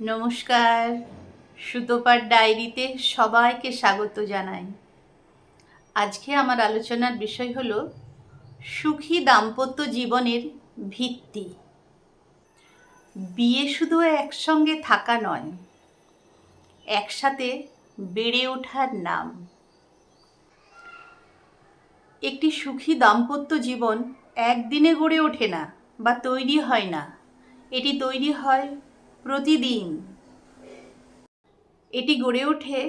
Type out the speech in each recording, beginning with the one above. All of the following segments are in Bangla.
নমস্কার। সুতোপার ডায়েরিতে সবাইকে স্বাগত জানাই। আজকে আমার আলোচনার বিষয় হল সুখী দাম্পত্য জীবনের ভিত্তি। বিয়ে শুধু একসঙ্গে থাকা নয়, একসাথে বেড়ে ওঠার নাম। একটি সুখী দাম্পত্য জীবন একদিনে গড়ে ওঠে না বা তৈরি হয় না। এটি তৈরি হয় প্রতিদিন। এটি গড়ে ওঠে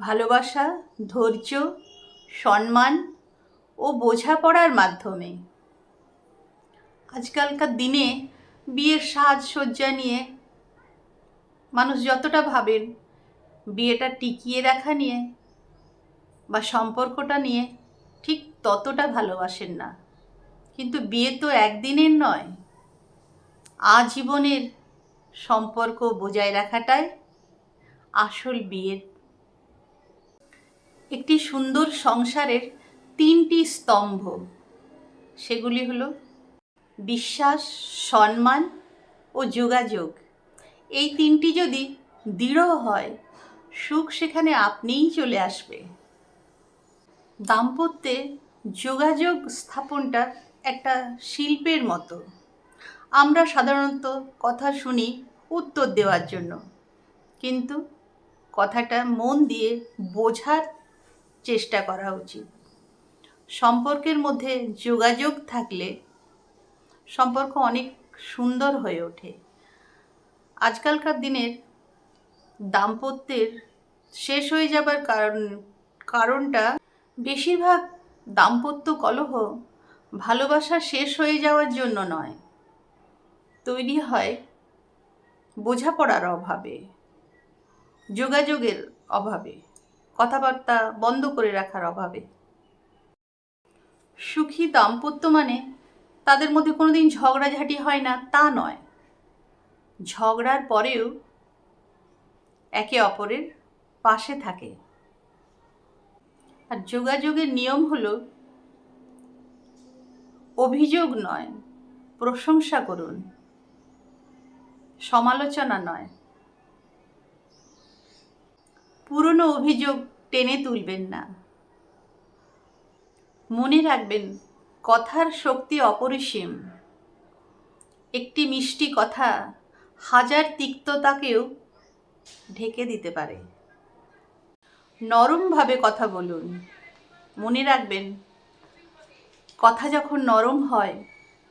ভালোবাসা, ধৈর্য, সম্মান ও বোঝাপড়ার মাধ্যমে। আজকালকার দিনে বিয়ের সাজসজ্জা নিয়ে মানুষ যতটা ভাবেন, বিয়েটা টিকিয়ে রাখা নিয়ে বা সম্পর্কটা নিয়ে ঠিক ততটা ভালোবাসেন না। কিন্তু বিয়ে তো একদিনের নয়, আজীবনের সম্পর্ক বজায় রাখাটাই আসল বিয়ের। একটি সুন্দর সংসারের তিনটি স্তম্ভ। সেগুলি হলো বিশ্বাস, সম্মান ও যোগাযোগ। এই তিনটি যদি দৃঢ় হয়, সুখ সেখানে আপনিই চলে আসবে। দাম্পত্যে যোগাযোগ স্থাপনটা একটা শিল্পের মতো। আমরা সাধারণত কথা শুনি উত্তর দেওয়ার জন্য। কিন্তু কথাটা মন দিয়ে বোঝার চেষ্টা করা উচিত। সম্পর্কের মধ্যে যোগাযোগ থাকলে সম্পর্ক অনেক সুন্দর হয়ে ওঠে। আজকালকার দিনের দাম্পত্যের শেষ হয়ে যাবার কারণ, কারণটা বেশিরভাগ দাম্পত্য কলহ ভালোবাসা শেষ হয়ে যাওয়ার জন্য নয়। তৈরি হয় বোঝাপড়ার অভাবে, যোগাযোগের অভাবে, কথাবার্তা বন্ধ করে রাখার অভাবে। সুখী দাম্পত্য মানে তাদের মধ্যে কোনোদিন ঝগড়াঝাটি হয় না, তা নয়। ঝগড়ার পরেও একে অপরের পাশে থাকে। আর যোগাযোগের নিয়ম হলো অভিযোগ নয়, প্রশংসা করুন। সমালোচনা নয়। পুরনো অভিযোগ টেনে তুলবেন না। মনে রাখবেন, কথার শক্তি অপরিসীম। একটি মিষ্টি কথা হাজার তিক্ততাকেও ঢেকে দিতে পারে। নরমভাবে কথা বলুন। মনে রাখবেন, কথা যখন নরম হয়,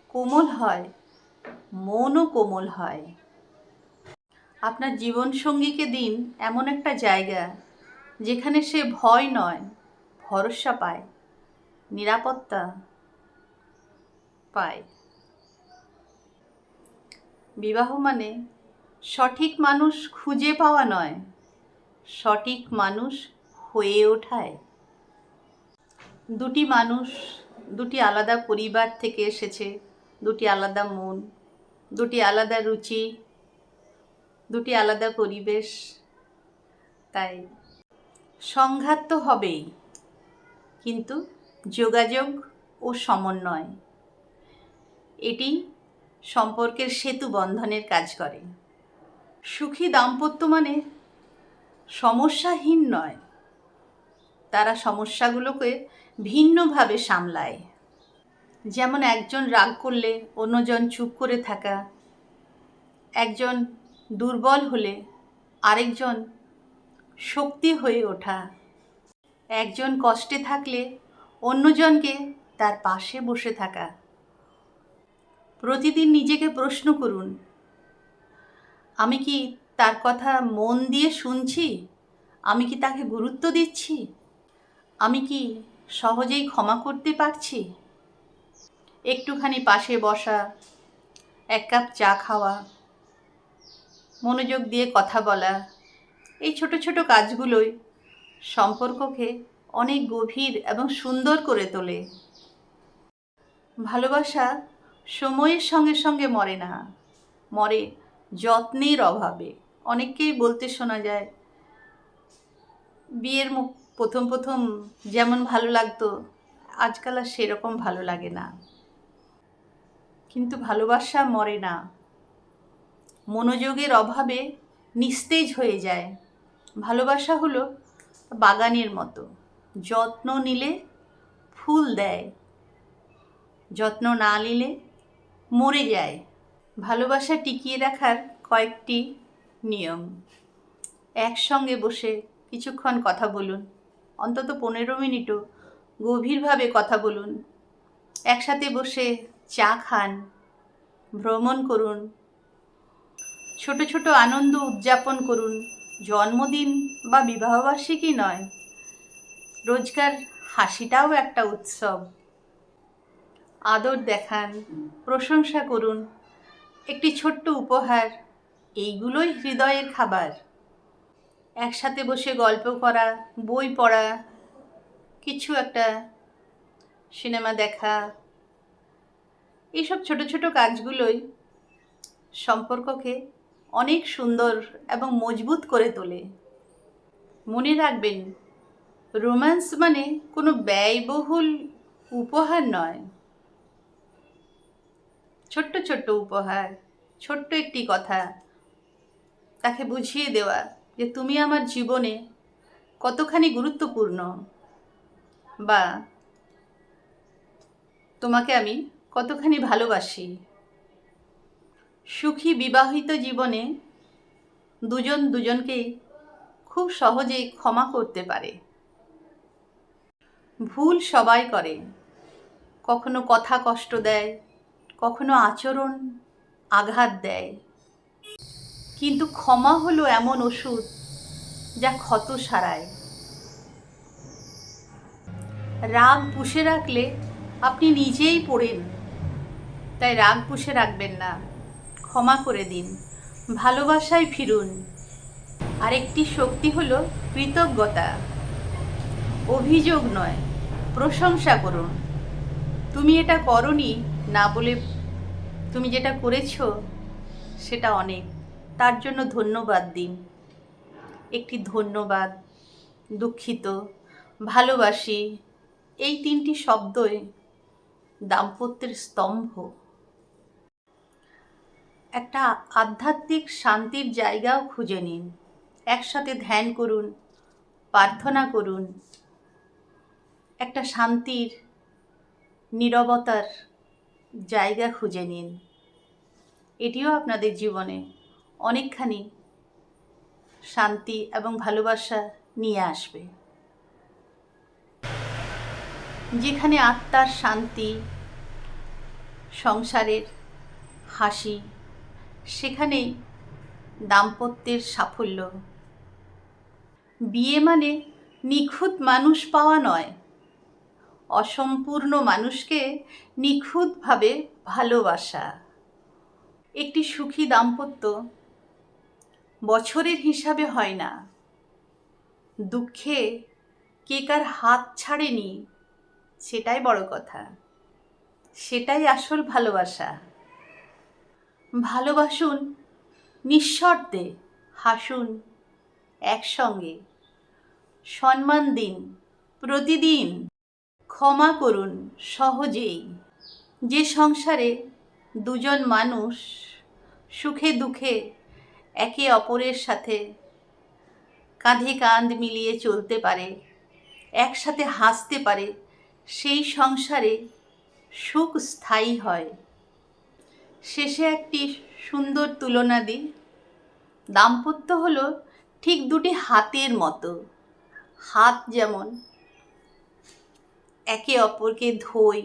কোমল হয়, মনও কোমল হয়। আপনার জীবনসঙ্গীকে দিন এমন একটা জায়গা যেখানে সে ভয় নয়, ভরসা পায়, নিরাপত্তা পায়। বিবাহ মানে সঠিক মানুষ খুঁজে পাওয়া নয়, সঠিক মানুষ হয়ে ওঠায়। দুটি মানুষ, দুটি আলাদা পরিবার থেকে এসেছে, দুটি আলাদা মন, দুটি আলাদা রুচি দুটি আলাদা পরিবেশ, তাই সংঘাত তো হবেই, কিন্তু যোগাযোগ ও সমন্বয়, এটি সম্পর্কের সেতু বন্ধনের কাজ করে। সুখী দাম্পত্য মানে সমস্যাহীন নয়, তারা সমস্যাগুলোকে ভিন্নভাবে সামলায়। যেমন একজন রাগ করলে অন্যজন চুপ করে থাকা, একজন দুর্বল হলে আরেকজন শক্তি হয়ে ওঠা। একজন কষ্টে থাকলে অন্যজনকে তার পাশে বসে থাকা। প্রতিদিন নিজেকে প্রশ্ন করুন, আমি কি তার কথা মন দিয়ে শুনছি? আমি কি তাকে গুরুত্ব দিচ্ছি? আমি কি সহজেই ক্ষমা করতে পারছি? একটুখানি পাশে বসা, এক কাপ চা খাওয়া মনোযোগ দিয়ে কথা বলা, এই ছোট ছোট কাজগুলোই সম্পর্ককে অনেক গভীর এবং সুন্দর করে তোলে। ভালোবাসা সময়ের সঙ্গে সঙ্গে মরে না, মরে যত্নের অভাবে। অনেককেই বলতে শোনা যায়, বিয়ের প্রথম প্রথম যেমন ভালো লাগতো, আজকাল আর সেরকম ভালো লাগে না। কিন্তু ভালোবাসা মরে না মনোযোগের অভাবে নিস্তেজ হয়ে যায়। ভালোবাসা হলো বাগানের মতো। যত্ন নিলে ফুল দেয়। যত্ন না নিলে মরে যায়। ভালোবাসা টিকিয়ে রাখার কয়েকটি নিয়ম। একসঙ্গে বসে কিছুক্ষণ কথা বলুন। অন্তত পনেরো মিনিটও গভীরভাবে কথা বলুন। একসাথে বসে চা খান। ভ্রমণ করুন। ছোট ছোট আনন্দ উদযাপন করুন। জন্মদিন বা বিবাহবার্ষিকী নয়। রোজকার হাসিটাও একটা উৎসব। আদর দেখান, প্রশংসা করুন। একটি ছোট্ট উপহার, এইগুলোই হৃদয়ের খাবার। একসাথে বসে গল্প করা, বই পড়া, কিছু একটা সিনেমা দেখা, এইসব ছোট ছোট কাজগুলোই সম্পর্ককে অনেক সুন্দর এবং মজবুত করে তোলে। মনে রাখবেন, রোম্যান্স মানে কোনো ব্যয়বহুল উপহার নয়। ছোট্ট ছোট্ট উপহার, ছোট্ট একটি কথা তাকে বুঝিয়ে দেওয়া যে তুমি আমার জীবনে কতখানি গুরুত্বপূর্ণ বা তোমাকে আমি কতখানি ভালোবাসি। সুখী বিবাহিত জীবনে দুজন দুজনকেই খুব সহজেই ক্ষমা করতে পারে। ভুল সবাই করে। কখনো কথা কষ্ট দেয়, কখনো আচরণ আঘাত দেয়। কিন্তু ক্ষমা হলো এমন ওষুধ যা ক্ষত সারায়। রাগ পুষে রাখলে আপনি নিজেই পড়েন, তাই রাগ পুষে রাখবেন না। ক্ষমা করে দিন। ভালোবাসায় ফিরুন। আরেকটি শক্তি হলো কৃতজ্ঞতা। অভিযোগ নয়, প্রশংসা করুন। তুমি এটা করনি না বলে তুমি যেটা করেছ, সেটা অনেক। তার জন্য ধন্যবাদ দিন। একটি ধন্যবাদ, দুঃখিত, ভালোবাসি। এই তিনটি শব্দই দাম্পত্যের স্তম্ভ। একটা আধ্যাত্মিক শান্তির জায়গাও খুঁজে নিন। একসাথে ধ্যান করুন, প্রার্থনা করুন। একটা শান্তির, নীরবতার জায়গা খুঁজে নিন। এটিও আপনাদের জীবনে অনেকখানি শান্তি এবং ভালোবাসা নিয়ে আসবে। যেখানে আত্মার শান্তি, সংসারের হাসি সেখানেই দাম্পত্যের সাফল্য। বিয়ে মানে নিখুঁত মানুষ পাওয়া নয়। অসম্পূর্ণ মানুষকে নিখুঁতভাবে ভালোবাসা। একটি সুখী দাম্পত্য বছরের হিসাবে হয় না। দুঃখে কে কার হাত ছাড়েনি, সেটাই বড় কথা। সেটাই আসল ভালোবাসা। ভালোবাসুন, নিঃশর্তে হাসুন একসঙ্গে। সম্মান দিন, প্রতিদিন ক্ষমা করুন সহজেই। যে সংসারে দুজন মানুষ সুখে দুঃখে একে অপরের সাথে কাঁধে কাঁধ মিলিয়ে চলতে পারে, একসাথে হাসতে পারে, সেই সংসারে সুখ স্থায়ী হয়। শেষে একটি সুন্দর তুলনা দিই। দাম্পত্য হলো ঠিক দুটি হাতের মতো। হাত যেমন একে অপরকে ধোয়,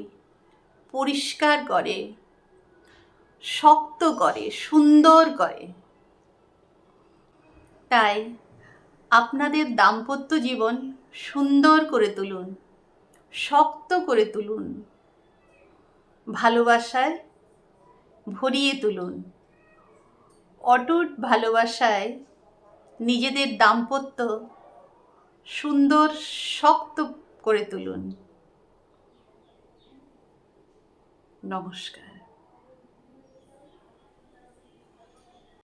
পরিষ্কার করে, শক্ত করে, সুন্দর করে। তাই আপনাদের দাম্পত্য জীবন সুন্দর করে তুলুন, শক্ত করে তুলুন। ভালোবাসায় ভরিয়ে তুলুন। অটুট ভালোবাসায় নিজেদের দাম্পত্য সুন্দর শক্ত করে তুলুন। নমস্কার।